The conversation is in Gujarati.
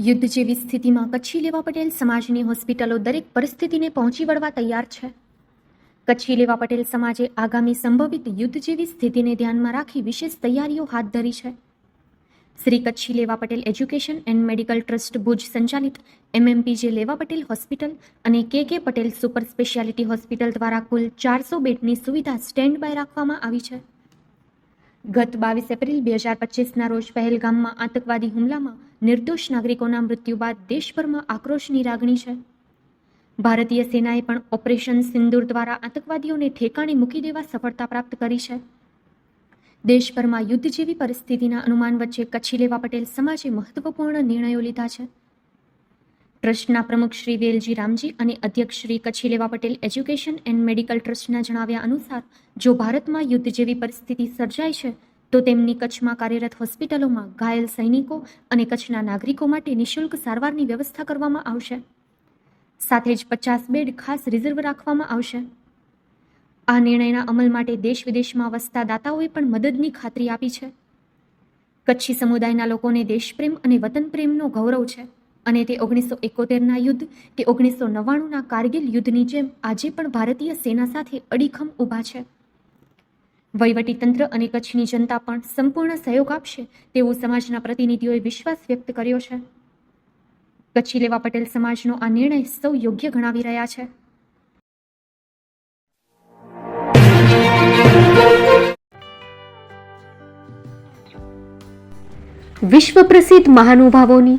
યુદ્ધ જેવી સ્થિતિમાં કચ્છી લેવા પટેલ સમાજની હોસ્પિટલો દરેક પરિસ્થિતિને પહોંચી વળવા તૈયાર છે. કચ્છી લેવા પટેલ સમાજે આગામી સંભવિત યુદ્ધ જેવી સ્થિતિને ધ્યાનમાં રાખી વિશેષ તૈયારીઓ હાથ ધરી છે. Shri Kutchi Leva Patel education and medical trust Bhuj સંચાલિત એમએમપીજે લેવા પટેલ હોસ્પિટલ અને કે કે પટેલ સુપર સ્પેશિયાલિટી હોસ્પિટલ દ્વારા કુલ ચારસો બેડની સુવિધા સ્ટેન્ડ બાય રાખવામાં આવી છે. ગત બાવીસ એપ્રિલ બે હજાર પચીસના રોજ પહેલગામમાં આતંકવાદી હુમલામાં નિર્દોષ નાગરિકોના મૃત્યુ બાદ દેશભરમાં આક્રોશની લાગણી છે. ભારતીય સેનાએ પણ ઓપરેશન સિંદૂર દ્વારા આતંકવાદીઓને ઠેકાણે મૂકી દેવા સફળતા પ્રાપ્ત કરી છે. દેશભરમાં યુદ્ધ જેવી પરિસ્થિતિના અનુમાન વચ્ચે કચ્છી લેવા પટેલ સમાજે મહત્વપૂર્ણ નિર્ણયો લીધા છે. ટ્રસ્ટના પ્રમુખ શ્રી વેલજી રામજી અને અધ્યક્ષ Shri Kutchi Leva Patel education and medical ટ્રસ્ટના જણાવ્યા અનુસાર, જો ભારતમાં યુદ્ધ જેવી પરિસ્થિતિ સર્જાય છે, તો તેમની કચ્છમાં કાર્યરત હોસ્પિટલોમાં ઘાયલ સૈનિકો અને કચ્છના નાગરિકો માટે નિઃશુલ્ક સારવારની વ્યવસ્થા કરવામાં આવશે. સાથે જ પચાસ બેડ ખાસ રિઝર્વ રાખવામાં આવશે. આ નિર્ણયના અમલ માટે દેશ વિદેશમાં વસતા દાતાઓએ પણ મદદની ખાતરી આપી છે. કચ્છી સમુદાયના લોકોને દેશપ્રેમ અને વતન પ્રેમનો ગૌરવ છે. અને તે ઓગણીસો એકોતેરના યુદ્ધ કે ઓગણીસો નવ્વાણુંના કારગિલ યુદ્ધની જેમ આજે પણ ભારતીય સેના સાથે અડીખમ ઊભા છે. વહીવટીતંત્ર અને કચ્છની જનતા પણ સંપૂર્ણ સહયોગ આપશે તેવો સમાજના પ્રતિનિધિઓએ વિશ્વાસ વ્યક્ત કર્યો છે. કચ્છી લેવા પટેલ સમાજનો આ નિર્ણય સૌ યોગ્ય ગણાવી રહ્યા છે. વિશ્વ પ્રસિદ્ધ મહાનુભાવોની